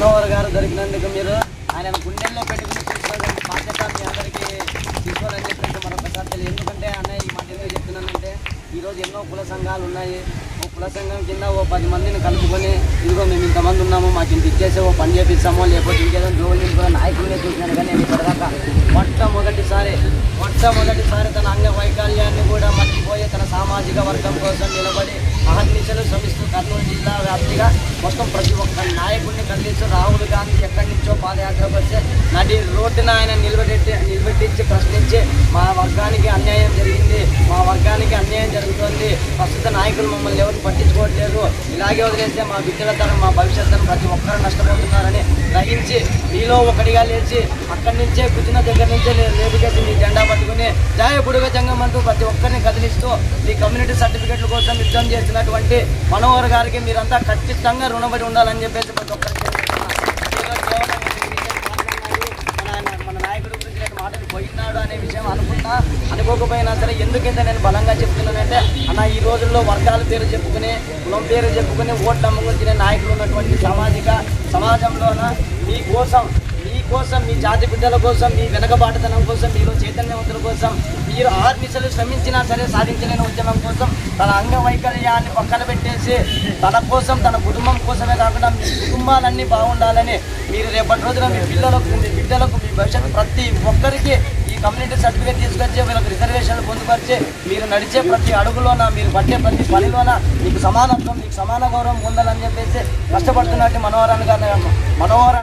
మనోహర్ గారు దొరికినందుకు మీరు ఆయన గుండెల్లో పెట్టుకుని తీసుకోవాలని బాధ్యత మీ అందరికీ తీసుకోవాలని చెప్పేసి మరొకసారి తెలియదు. ఎందుకంటే అన్నయ్య ఈ మాట ఎందుకు చెప్తున్నానంటే ఈరోజు ఎన్నో కుల సంఘాలు ఉన్నాయి. ఓ కుల సంఘం కింద ఓ పది మందిని కలుపుకొని ఇదిగో మేము ఇంతమంది ఉన్నాము మాకు ఇంత ఇచ్చేసి ఓ పని చేపిస్తామో లేకపోతే ఇంకేదో జోలు నింపుకుని నాయకులనే చూసినాను కానీ నేను ఇప్పటిదాకా మొట్టమొదటిసారి మొట్టమొదటిసారి తన అంగవైకల్యాన్ని కూడా మర్చిపోయి తన సామాజిక వర్గం కోసం నిలబడి ప్రతి ఒక్క నాయకుడిని ఖండిస్తూ రాహుల్ గాంధీ ఎక్కడి నుంచో పాదయాత్రకు వస్తే నటి రోడ్డున ఆయన నిలబెట్టి నిలబెట్టించి ప్రశ్నించి మా వర్గానికి అన్యాయం జరిగింది మా వర్గానికి అన్యాయం జరుగుతుంది ప్రస్తుత నాయకులు మమ్మల్ని ఇలాగే వదిలేస్తే మా బిడ్డల మా భవిష్యత్తును ప్రతి ఒక్కరు నష్టపోతున్నారని గ్రహించి మీలో ఒకటిగా లేచి అక్కడి నుంచే కూర్చున్న దగ్గర నుంచే లే- లేపుకేసి మీ జెండా పట్టుకుని జాయ బుడుగ జంగం అంటూ ప్రతి ఒక్కరిని కదిలిస్తూ ఈ కమ్యూనిటీ సర్టిఫికెట్ల కోసం యుద్ధం చేసినటువంటి మనోహర్ గారికి మీరంతా ఖచ్చితంగా రుణపడి ఉండాలని చెప్పేసి ప్రతి ఒక్కరికి మన ఆయన- మన నాయకుడి గురించి నేను మాటలు పోయినాడు అనే విషయం అనుకున్నా. అనుకోకపోయినా సరే ఎందుకంత నేను బలంగా చెప్తున్నానంటే అన్న వర్గాల పేరు చెప్పుకుని కులం పేరు చెప్పుకుని ఓట్లు అమ్ముకొచ్చిన నాయకులు ఉన్నటువంటి సామాజిక సమాజంలోన మీకోసం కోసం మీ కోసం మీ జాతి బిడ్డల కోసం మీ వెనకబాటుతనం కోసం మీరు చైతన్యవంతుల కోసం మీరు ఆర్మీసలు శ్రమించినా సరే సాధించలేని ఉద్యమం కోసం తన అంగవైకల్యాన్ని పక్కన పెట్టేసి తన కోసం తన కుటుంబం కోసమే కాకుండా మీ కుటుంబాలన్నీ బాగుండాలని మీరు రేపటి రోజున మీ పిల్లలకు మీ బిడ్డలకు మీ భవిష్యత్తు ప్రతి ఒక్కరికి కమ్యూనిటీ సర్టిఫికేట్ తీసుకొచ్చి వీళ్ళకి రిజర్వేషన్లు పొందుపరిచి మీరు నడిచే ప్రతి అడుగులోన మీరు పట్టే ప్రతి పనిలోన మీకు సమానత్వం మీకు సమాన గౌరవం పొందాలని చెప్పేసి కష్టపడుతున్నట్టు మనోహరాన్ని గారు మనోహరాన్ని